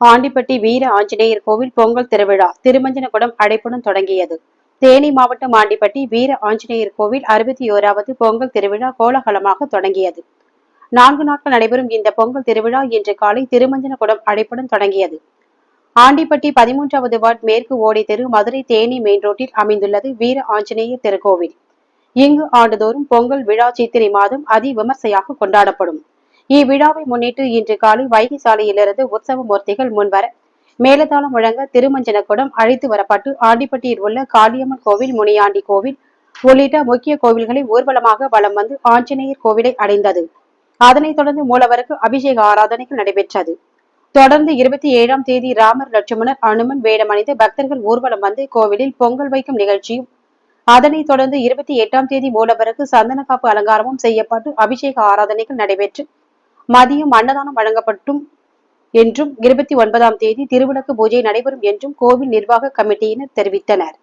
ஆண்டிப்பட்டி வீர ஆஞ்சநேயர் கோவில் பொங்கல் திருவிழா திருமஞ்சனகுடம் அடைப்புடன் தொடங்கியது. தேனி மாவட்டம் ஆண்டிப்பட்டி வீர ஆஞ்சநேயர் கோவில் அறுபத்தி ஓராவது பொங்கல் திருவிழா கோலாகலமாக தொடங்கியது. நான்கு நாட்கள் நடைபெறும் இந்த பொங்கல் திருவிழா இன்று காலை திருமஞ்சனகுடம் அடைப்புடன் தொடங்கியது. ஆண்டிப்பட்டி பதிமூன்றாவது வார்டு மேற்கு ஓடை தெரு மதுரை தேனி மெயின் ரோட்டில் அமைந்துள்ளது வீர ஆஞ்சநேயர் திருக்கோவில். இங்கு ஆண்டுதோறும் பொங்கல் விழா சித்திரை மாதம் அதி விமர்சையாக கொண்டாடப்படும். இவ்விழாவை முன்னிட்டு இன்று காலை வைகை சாலையிலிருந்து உற்சவ மூர்த்திகள் முன்வர மேலதாளம் முழங்க திருமஞ்சனக்குடம் அழைத்து வரப்பட்டு ஆண்டிப்பட்டியில் உள்ள காளியம்மன் கோவில் முனியாண்டி கோவில் உள்ளிட்ட முக்கிய கோவில்களை ஊர்வலமாக வலம் வந்து ஆஞ்சநேயர் கோவிலை அடைந்தது. அதனைத் தொடர்ந்து மூலவருக்கு அபிஷேக ஆராதனைகள் நடைபெற்றது. தொடர்ந்து இருபத்தி ஏழாம் தேதி ராமர் லட்சுமணர் அனுமன் வேடமணிந்து பக்தர்கள் ஊர்வலம் வந்து கோவிலில் பொங்கல் வைக்கும் நிகழ்ச்சியும் அதனைத் தொடர்ந்து இருபத்தி எட்டாம் தேதி மூலவருக்கு சந்தன காப்பு அலங்காரமும் செய்யப்பட்டு அபிஷேக ஆராதனைகள் நடைபெற்று மதியம் அன்னதானம் வழங்கப்பட்டும் என்றும் இருபத்தி ஒன்பதாம் தேதி திருவிளக்கு பூஜை நடைபெறும் என்றும் கோவில் நிர்வாக கமிட்டியினர் தெரிவித்தனர்.